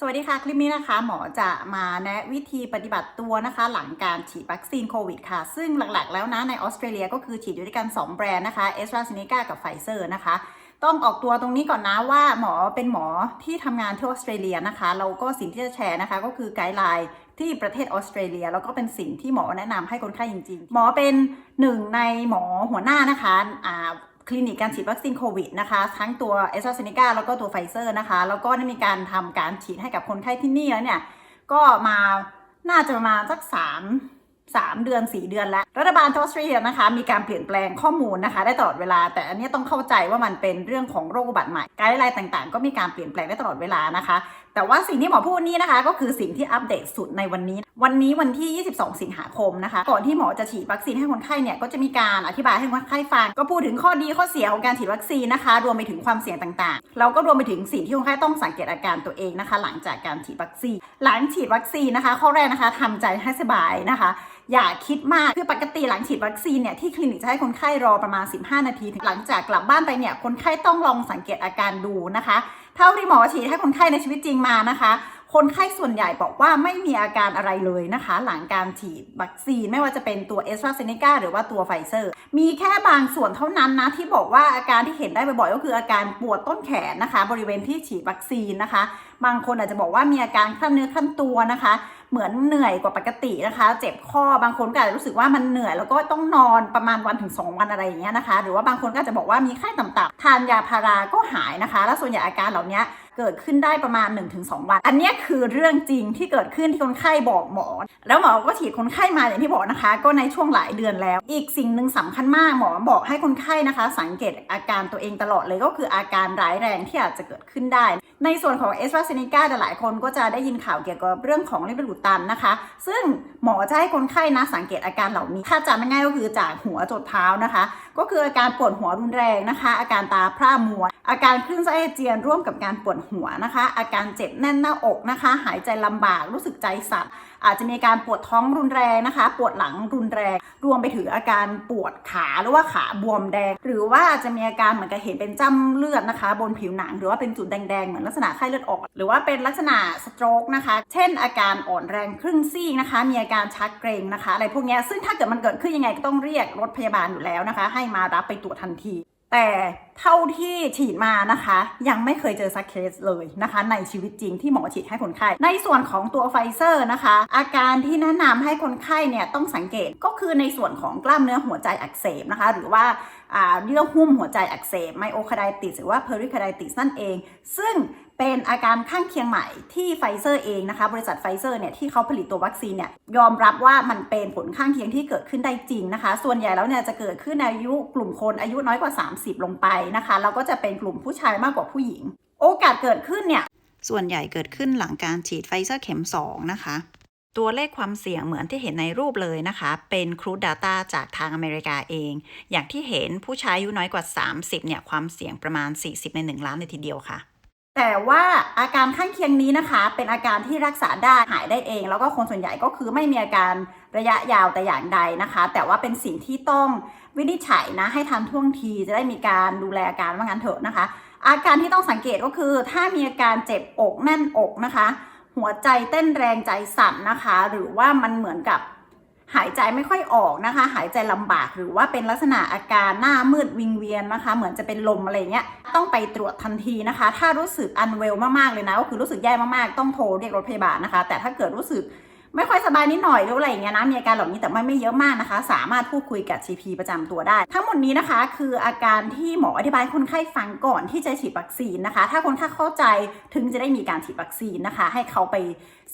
สวัสดีค่ะ คลิปนี้นะคะ หมอจะมาแนะวิธีปฏิบัติตัวนะคะ หลังการฉีดวัคซีนโควิดค่ะ ซึ่งหลักๆ แล้วนะ ในออสเตรเลียก็คือฉีดอยู่ด้วยกัน 2 แบรนด์นะคะเอสตราเซเนกากับไฟเซอร์นะคะ ต้องออกตัวตรงนี้ก่อนนะว่าหมอเป็นหมอที่ทำงานที่ออสเตรเลียนะคะ เราก็สิ่งที่จะแชร์นะคะ ก็คือไกด์ไลน์ที่ประเทศออสเตรเลีย แล้วก็เป็นสิ่งที่หมอแนะนำให้คนไข้จริง ๆ หมอเป็นหนึ่งในหมอหัวหน้านะคะอ่า คลินิกการฉีดวัคซีนโควิดนะคะ ทั้งตัว a s t r a z เซ e c a แล้วก็ตัวไฟเซอร์นะคะ แล้วก็ได้มีการทำการฉีดให้กับคนไข้ที่นี่แล้วเนี่ย ก็มาน่าจะประมาณสักสาม สามเดือน 4 เดือนแล้ว รัฐบาลออสเตรเลียนะคะ มีการเปลี่ยนแปลงข้อมูลนะคะ ได้ตลอดเวลา แต่อันนี้ต้องเข้าใจว่ามันเป็นเรื่องของโรคอุบัติใหม่ไกด์ไลน์ต่างๆ ก็มีการเปลี่ยนแปลงได้ตลอดเวลานะคะ แต่ว่าสิ่งที่หมอพูดนี่นะคะ ก็คือสิ่งที่อัปเดตสุดในวันนี้ วันนี้วันที่ 22 สิงหาคมนะคะ ก่อนที่หมอจะฉีดวัคซีนให้คนไข้เนี่ยก็จะมีการอธิบายให้คนไข้ฟัง ก็พูดถึงข้อดีข้อเสียของการฉีดวัคซีนนะคะ รวมไปถึงความเสี่ยงต่างๆ เราก็รวมไปถึงสิ่งที่คนไข้ต้องสังเกตอาการตัวเองนะคะ หลังจากการฉีดวัคซีน หลังฉีดวัคซีนนะคะ ข้อแรกนะคะทำใจให้สบายนะคะอย่าคิดมาก คือปกติหลังฉีดวัคซีนเนี่ยที่คลินิกจะให้คนไข้รอประมาณ 15 นาที หลังจากกลับบ้านไปเนี่ยคนไข้ต้องลองสังเกตอาการดูนะคะ เท่าที่หมอฉีดให้คนไข้ในชีวิตจริงมานะคะคนไข้ส่วนใหญ่บอกว่าไม่มีอาการอะไรเลยนะคะ หลังการฉีดวัคซีนไม่ว่าจะเป็นตัว a s t r a z เซ e c a หรือว่าตัวไฟเซอร์ มีแค่บางส่วนเท่านั้นนะ ที่บอกว่าอาการที่เห็นได้บ่อยๆก็คืออาการปวดต้นแขนนะคะ บริเวณที่ฉีดวัคซีนนะคะ บางคนอาจจะบอกว่ามีอาการคลั่นเนื้อคลั่นตัวนะคะ เหมือนเหนื่อยกว่าปกตินะคะ เจ็บข้อบางคนก็อาจจะรู้สึกว่ามันเหนื่อย แล้วก็ต้องนอนประมาณวันถึง 2 วันอะไรอย่างเงี้ยนะคะ หรือว่าบางคนก็จะบอกว่ามีไข้ต่ำๆทานยาพาราก็หายนะคะ แล้วส่วนใหญ่อาการเหล่านี้เกิดขึ้นได้ประมาณ 1-2 วัน อันนี้คือเรื่องจริงที่เกิดขึ้นที่คนไข้บอกหมอ แล้วหมอก็ฉีดคนไข้มาอย่างที่บอกนะคะ ก็ในช่วงหลายเดือนแล้ว อีกสิ่งหนึ่งสำคัญมากหมอบอกให้คนไข้นะคะ สังเกตอาการตัวเองตลอดเลยก็คืออาการร้ายแรงที่อาจจะเกิดขึ้นได้ ในส่วนของเอสตราเซเนกาหลายคนก็จะได้ยินข่าวเกี่ยวกับเรื่องของริ่มเลือดอุดตันนะคะ ซึ่งหมอจะให้คนไข้นะสังเกตอาการเหล่านี้ ถ้าจำไม่ง่ายก็คือจากหัวจดเท้านะคะ ก็คืออาการปวดหัวรุนแรงนะคะ อาการตาพร่ามัว อาการคลื่นไส้อาเจียนร่วมกับการปวดหัวนะคะ อาการเจ็บแน่นหน้าอกนะคะ หายใจลำบากรู้สึกใจสั่นอาจจะมีการปวดท้องรุนแรงนะคะ ปวดหลังรุนแรง รวมไปถึงอาการปวดขาหรือว่าขาบวมแดง หรือว่าอาจจะมีอาการเหมือนกับเห็นเป็นจ้ำเลือดนะคะ บนผิวหนังหรือว่าเป็นจุดแดงๆเหมือนลักษณะไข้เลือดออก หรือว่าเป็นลักษณะสโตรกนะคะ เช่น อาการอ่อนแรงครึ่งซีกนะคะ มีอาการชักเกร็งนะคะ อะไรพวกนี้ซึ่งถ้าเกิดมันเกิดขึ้นยังไงก็ต้องเรียกรถพยาบาลอยู่แล้วนะคะ ให้มารับไปตรวจทันที แต่เท่าที่ฉีดมานะคะ ยังไม่เคยเจอสักเคสเลยนะคะ ในชีวิตจริงที่หมอฉีดให้คนไข้ในส่วนของตัวไฟเซอร์นะคะ อาการที่แนะนำให้คนไข้เนี่ยต้องสังเกตก็คือในส่วนของกล้ามเนื้อหัวใจอักเสบนะคะ หรือว่าอ่าเยื่อหุ้มหัวใจอักเสบไมโอคาไดติสหรือว่าเพอริคาไดติสนั่นเอง ซึ่ง เป็นอาการข้างเคียงใหม่ที่ไฟเซอร์เองนะคะ บริษัทไฟเซอร์เนี่ยที่เขาผลิตตัววัคซีนเนี่ยยอมรับว่ามันเป็นผลข้างเคียงที่เกิดขึ้นได้จริงนะคะ ส่วนใหญ่แล้วเนี่ยจะเกิดขึ้นในอายุกลุ่มคนอายุน้อยกว่า 30 ลงไปนะคะแล้วก็จะเป็นกลุ่มผู้ชายมากกว่าผู้หญิง โอกาสเกิดขึ้นเนี่ยส่วนใหญ่เกิดขึ้นหลังการฉีดไฟเซอร์เข็ม 2 นะคะ ตัวเลขความเสี่ยงเหมือนที่เห็นในรูปเลยนะคะ เป็นครูด Data จากทางอเมริกาเอง อย่างที่เห็นผู้ชายอายุน้อยกว่า 30เนี่ยความเสี่ยงประมาณ 40 ใน 1 ล้านเลยทีเดียวค่ะ แต่ว่าอาการข้างเคียงนี้นะคะ เป็นอาการที่รักษาได้หายได้เอง แล้วก็คนส่วนใหญ่ก็คือไม่มีอาการระยะยาวแต่อย่างใดนะคะ แต่ว่าเป็นสิ่งที่ต้องวินิจฉัยนะให้ทันท่วงทีจะได้มีการดูแลอาการว่างั้นเถอะนะคะ อาการที่ต้องสังเกตก็คือ ถ้ามีอาการเจ็บอกแน่นอกนะคะ หัวใจเต้นแรงใจสั่นนะคะ หรือว่ามันเหมือนกับ หายใจไม่ค่อยออกนะคะ หายใจลำบากหรือว่าเป็นลักษณะอาการหน้ามืดวิงเวียนนะคะ เหมือนจะเป็นลมอะไรเงี้ยต้องไปตรวจทันทีนะคะ ถ้ารู้สึกอันเวลมากๆเลยนะก็คือรู้สึกแย่มากๆต้องโทรเรียกรถพยาบาลนะคะ แต่ถ้าเกิดรู้สึกไม่ค่อยสบายนิดหน่อยหรืออะไรอย่างเงี้ยนะมีอาการเหล่านี้แต่ไม่ไม่เยอะมากนะคะ สามารถพูดคุยกับ GP ประจำตัวได้ ทั้งหมดนี้นะคะ คืออาการที่หมออธิบายคนไข้ฟังก่อนที่จะฉีดวัคซีนนะคะ ถ้าคนไข้เข้าใจถึงจะได้มีการฉีดวัคซีนนะคะ ให้เขาไป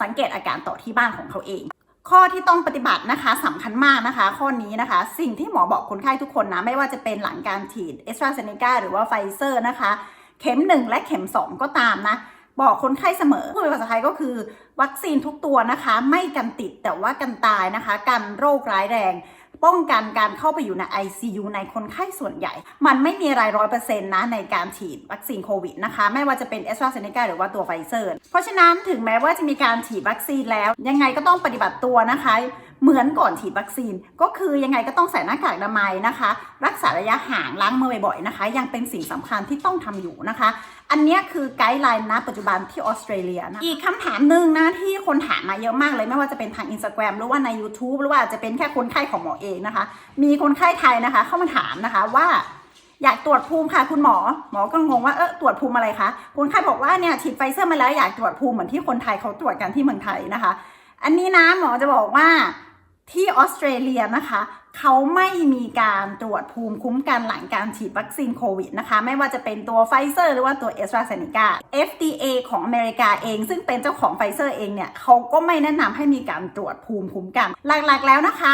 สังเกตอาการต่อที่บ้านของเขาเอง ข้อที่ต้องปฏิบัตินะคะสำคัญมากนะคะ ข้อนี้นะคะ สิ่งที่หมอบอกคนไข้ทุกคนนะ ไม่ว่าจะเป็นหลังการฉีดเอสตราเซเนกาหรือว่าไฟเซอร์นะคะ เข็ม 1 และเข็ม 2 ก็ตามนะ บอกคนไข้เสมอพูดเป็นภาษาไทยก็คือ วัคซีนทุกตัวนะคะ ไม่กันติดแต่ว่ากันตายนะคะ กันโรคร้ายแรง ป้องกันการเข้าไปอยู่ใน ICU ในคนไข้ส่วนใหญ่ มันไม่มีรายร้อยเปอร์เซ็นต์นะในการฉีดวัคซีนโควิดนะคะ ไม่ว่าจะเป็นแอสตราเซเนกาหรือว่าตัวไฟเซอร์ เพราะฉะนั้นถึงแม้ว่าจะมีการฉีดวัคซีนแล้ว ยังไงก็ต้องปฏิบัติตัวนะคะ เหมือนก่อนฉีดวัคซีน ก็คือยังไงก็ต้องใส่หน้ากากอนามัยนะคะ รักษาระยะห่างล้างมือบ่อยๆนะคะ ยังเป็นสิ่งสำคัญที่ต้องทำอยู่นะคะ อันนี้คือไกด์ไลน์ณปัจจุบันที่ออสเตรเลียนะอีกคำถามหนึ่งนะที่คนถามมาเยอะมากเลยไม่ว่าจะเป็นทาง Instagram หรือว่าใน YouTube หรือว่าจจะเป็นแค่คนไข้ของหมอเองนะคะ มีคนไข้ไทยนะคะ เข้ามาถามนะคะว่าอยากตรวจภูมิค่ะคุณหมอ หมอก็งงว่าเออตรวจภูมิอะไรคะคนไข้บอกว่าเนี่ยฉีดไฟเซอร์มาแล้วอยากตรวจภูมิเหมือนที่คนไทยเขาตรวจกันที่เมืองไทยนะคะ อันนี้นะหมอจะบอกว่า ที่ออสเตรเลียนะคะเขาไม่มีการตรวจภูมิคุ้มกันหลังการฉีดวัคซีนโควิดนะคะ ไม่ว่าจะเป็นตัวไฟเซอร์หรือว่าตัวเอสตราเซเนกา FDA ของอเมริกาเอง ซึ่งเป็นเจ้าของไฟเซอร์เองเนี่ยเขาก็ไม่แนะนำให้มีการตรวจภูมิคุ้มกัน หลักๆแล้วนะคะ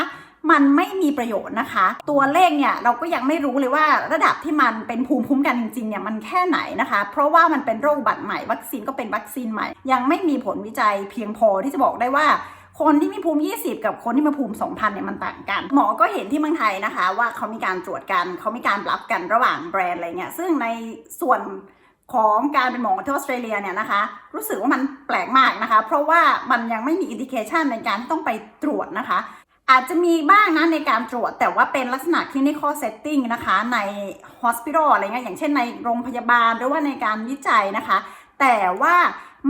มันไม่มีประโยชน์นะคะ ตัวเลขเนี่ยเราก็ยังไม่รู้เลยว่าระดับที่มันเป็นภูมิคุ้มกันจริงๆเนี่ยมันแค่ไหนนะคะ เพราะว่ามันเป็นโรคบัติใหม่วัคซีนก็เป็นวัคซีนใหม่ ยังไม่มีผลวิจัยเพียงพอที่จะบอกได้ว่า คนที่มีภูมิ 20 กับคนที่มีภูมิ 2,000เนี่ยมันต่างกัน หมอก็เห็นที่เมืองไทยนะคะ ว่าเขามีการตรวจกันเขามีการรับกันระหว่างแบรนด์อะไรเงี้ยซึ่งในส่วนของการเป็นหมอที่ออสเตรเลียเนี่ยนะคะ รู้สึกว่ามันแปลกมากนะคะ เพราะว่ามันยังไม่มีอินดิเคชันในการที่ต้องไปตรวจนะคะ อาจจะมีบ้างนะในการตรวจแต่ว่าเป็นลักษณะ clinical setting นะคะใน hospital อะไรเงี้ยอย่างเช่นในโรงพยาบาลหรือว่าในการวิจัยนะคะ แต่ว่า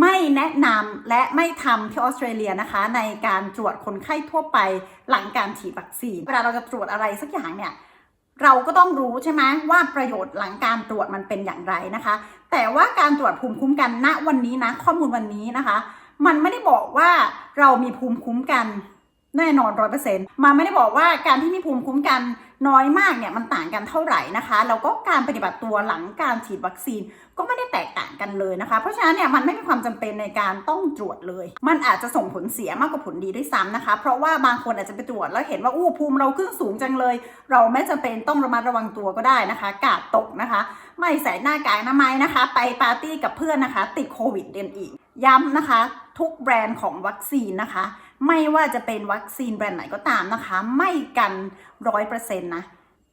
ไม่แนะนำและไม่ทำที่ออสเตรเลียนะคะ ในการตรวจคนไข้ทั่วไปหลังการฉีดวัคซีนเวลาเราจะตรวจอะไรสักอย่างเนี่ยเราก็ต้องรู้ใช่ไหมว่าประโยชน์หลังการตรวจมันเป็นอย่างไรนะคะ แต่ว่าการตรวจภูมิคุ้มกันณวันนี้นะ ข้อมูลวันนี้นะคะ มันไม่ได้บอกว่าเรามีภูมิคุ้มกัน แน่นอนร้อยเปอร์เซ็นต์มันไม่ได้บอกว่าการที่มีภูมิคุ้มกันน้อยมากเนี่ยมันต่างกันเท่าไหร่นะคะแล้วก็การปฏิบัติตัวหลังการฉีดวัคซีนก็ไม่ได้แตกต่างกันเลยนะคะ เพราะฉะนั้นเนี่ยมันไม่มีความจำเป็นในการต้องตรวจเลย มันอาจจะส่งผลเสียมากกว่าผลดีด้วยซ้ำนะคะ เพราะว่าบางคนอาจจะไปตรวจแล้วเห็นว่าอู้ภูมิเราขึ้นสูงจังเลย เราไม่จำเป็นต้องระมัดระวังตัวก็ได้นะคะ กาดตกนะคะ ไม่ใส่หน้ากากอนามัยนะคะ ไปปาร์ตี้กับเพื่อนนะคะ ติดโควิดเดนอีก ย้ำนะคะ ทุกแบรนด์ของวัคซีนนะคะ ไม่ว่าจะเป็นวัคซีนแบรนด์ไหนก็ตามนะคะ ไม่กันร้อยเปอร์เซ็นต์นะ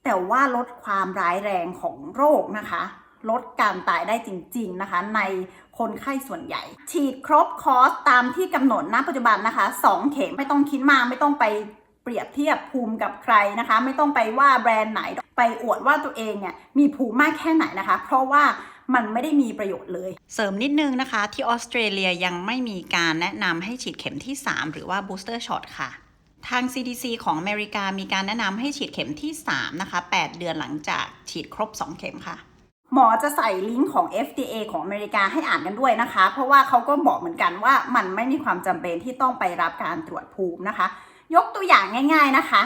แต่ว่าลดความร้ายแรงของโรคนะคะ ลดการตายได้จริง ๆนะคะ ในคนไข้ส่วนใหญ่ ฉีดครบคอร์สตามที่กำหนดณปัจจุบันนะคะ 2 เข็มไม่ต้องคิดมากไม่ต้องไปเปรียบเทียบภูมิกับใครนะคะ ไม่ต้องไปว่าแบรนด์ไหนไปอวดว่าตัวเองเนี่ยมีภูมิมากแค่ไหนนะคะ เพราะว่า มันไม่ได้มีประโยชน์เลย เสริมนิดนึงนะคะ ที่ออสเตรเลียยังไม่มีการแนะนำให้ฉีดเข็มที่ 3 หรือว่า booster shot ค่ะทาง CDC ของอเมริกามีการแนะนำให้ฉีดเข็มที่ 3 นะคะ 8 เดือนหลังจากฉีดครบ 2 เข็มค่ะ หมอจะใส่ลิงก์ของ FDA ของอเมริกาให้อ่านกันด้วยนะคะ เพราะว่าเขาก็บอกเหมือนกันว่ามันไม่มีความจำเป็นที่ต้องไปรับการตรวจภูมินะคะ ยกตัวอย่างง่าย ๆนะคะ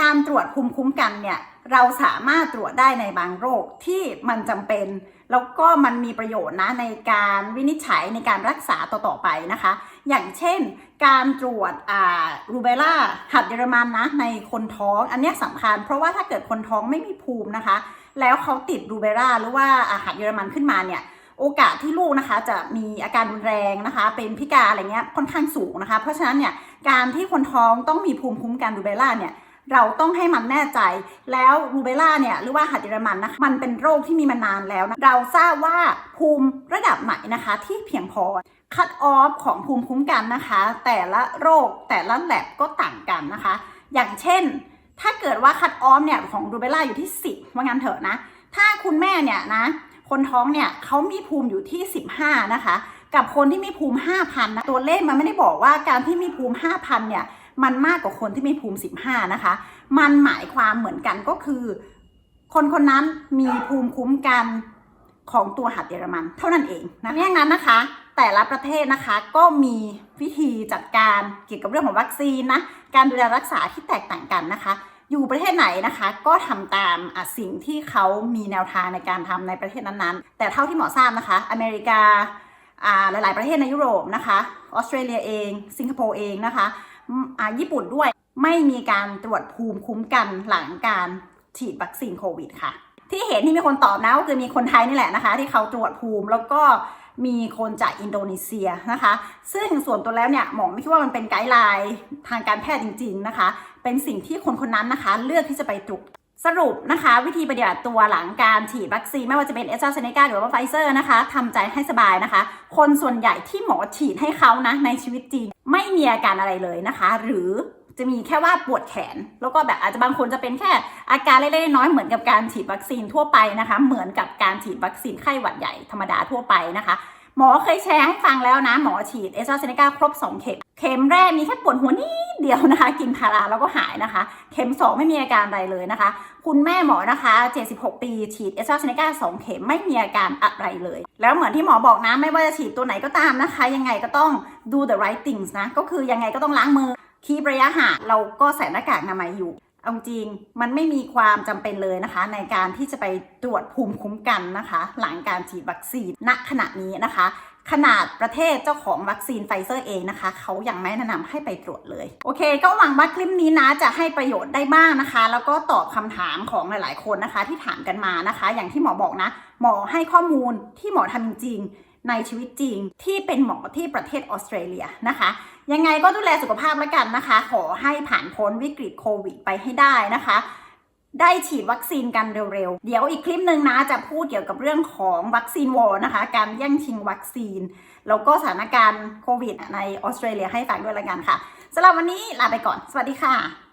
การตรวจภูมิคุ้มกันเนี่ย เราสามารถตรวจได้ในบางโรคที่มันจำเป็น แล้วก็มันมีประโยชน์นะในการวินิจฉัยในการรักษาต่อ ๆ ไปนะคะ อย่างเช่น การตรวจอ่ารูเบล่าหัดเยอรมันนะในคนท้องอันนี้สำคัญ เพราะว่าถ้าเกิดคนท้องไม่มีภูมินะคะ แล้วเขาติดรูเบล่าหรือว่าอาหัดเยอรมันขึ้นมาเนี่ยโอกาสที่ลูกนะคะจะมีอาการรุนแรงนะคะ เป็นพิการอะไรเงี้ยค่อนข้างสูงนะคะ เพราะฉะนั้นเนี่ยการที่คนท้องต้องมีภูมิคุ้มกันรูเบล่าเนี่ย เราต้องให้มันแน่ใจ แล้วรูเบล่าเนี่ยหรือว่าหัดเยอรมันนะคะมันเป็นโรคที่มีมานานแล้วนะเราทราบว่าภูมิระดับไหนนะคะที่เพียงพอคัดออฟของภูมิคุ้มกันนะคะ แต่ละโรคแต่ละแลบก็ต่างกันนะคะ อย่างเช่น ถ้าเกิดว่าคัดออฟเนี่ยของรูเบล่าอยู่ที่ 10 ว่างั้นเถอะนะ ถ้าคุณแม่เนี่ยนะคนท้องเนี่ยเขามีภูมิอยู่ที่ 15 นะคะ กับคนที่มีภูมิ 5,000นะตัวเลขมันไม่ได้บอกว่าการที่มีภูมิ 5,000เนี่ย มันมากกว่าคนที่มีภูมิ 15 นะคะ มันหมายความเหมือนกันก็คือ คนคนนั้นมีภูมิคุ้มกันของตัวหัดเยอรมัน เท่านั้นเองนะเนี่ยงั้นนะคะ แต่ละประเทศนะคะก็มีวิธีจัดการเกี่ยวกับเรื่องของวัคซีนนะการดูแลรักษาที่แตกต่างกันนะคะ อยู่ประเทศไหนนะคะก็ทำตามสิ่งที่เขามีแนวทางในการทำในประเทศนั้นๆ แต่เท่าที่หมอทราบนะคะ อเมริกาอ่าหลาย ๆ ประเทศในยุโรปนะคะ ออสเตรเลียเอง สิงคโปร์เองนะคะ ญี่ปุ่นด้วย ไม่มีการตรวจภูมิคุ้มกันหลังการฉีดวัคซีนโควิดค่ะ ที่เห็นที่มีคนตอบนะก็คือมีคนไทยนี่แหละนะคะ ที่เขาตรวจภูมิแล้วก็มีคนจากอินโดนีเซียนะคะ ซึ่งส่วนตัวแล้วเนี่ยหมอไม่คิดว่ามันเป็นไกด์ไลน์ทางการแพทย์จริง ๆนะคะ เป็นสิ่งที่คนคนนั้นนะคะ เลือกที่จะไปตรวจ สรุปนะคะ วิธีปฏิบัติตัวหลังการฉีดวัคซีนไม่ว่าจะเป็นเอสตราเซเนกาหรือว่าไฟเซอร์นะคะทำใจให้สบายนะคะ คนส่วนใหญ่ที่หมอฉีดให้เขานะในชีวิตจริง ไม่มีอาการอะไรเลยนะคะ หรือจะมีแค่ว่าปวดแขน แล้วก็แบบอาจจะบางคนจะเป็นแค่อาการเล็กๆน้อยๆเหมือนกับการฉีดวัคซีนทั่วไปนะคะ เหมือนกับการฉีดวัคซีนไข้หวัดใหญ่ธรรมดาทั่วไปนะคะ หมอเคยแชร์ให้ฟังแล้วนะ หมอฉีดเอสตราเซเนกาครบ 2 เข็ม เข็มแรกมีแค่ปวดหัวนิดเดียวนะคะ กินพาราแล้วก็หายนะคะ เข็ม 2 ไม่มีอาการอะไรเลยนะคะ คุณแม่หมอนะคะ 76 ปี ฉีดเอสตราเซเนกา2เข็มไม่มีอาการอะไรเลย แล้วเหมือนที่หมอบอกนะ ไม่ว่าจะฉีดตัวไหนก็ตามนะคะ ยังไงก็ต้อง do the right things นะ ก็คือยังไงก็ต้องล้างมือคีบระยะห่างเราก็ใส่หน้ากากอนามัยอยู่ เอาจริงมันไม่มีความจำเป็นเลยนะคะ ในการที่จะไปตรวจภูมิคุ้มกันนะคะ หลังการฉีดวัคซีนณขณะนี้นะคะ ขนาดประเทศเจ้าของวัคซีนไฟเซอร์เองนะคะเขายังไม่แนะนำให้ไปตรวจเลย โอเค ก็หวังว่าคลิปนี้นะจะให้ประโยชน์ได้บ้างนะคะ แล้วก็ตอบคำถามของหลาย ๆ คนนะคะ ที่ถามกันมานะคะ อย่างที่หมอบอกนะ หมอให้ข้อมูลที่หมอทำจริง ในชีวิตจริงที่เป็นหมอที่ประเทศออสเตรเลียนะคะ ยังไงก็ดูแลสุขภาพแล้วกันนะคะ ขอให้ผ่านพ้นวิกฤตโควิดไปให้ได้นะคะ ได้ฉีดวัคซีนกันเร็วๆ เดี๋ยวอีกคลิปหนึ่งนะจะพูดเกี่ยวกับเรื่องของวัคซีนวอร์นะคะ การแย่งชิงวัคซีน แล้วก็สถานการณ์โควิดในออสเตรเลียให้ฟังด้วยละกันค่ะสำหรับวันนี้ลาไปก่อน สวัสดีค่ะ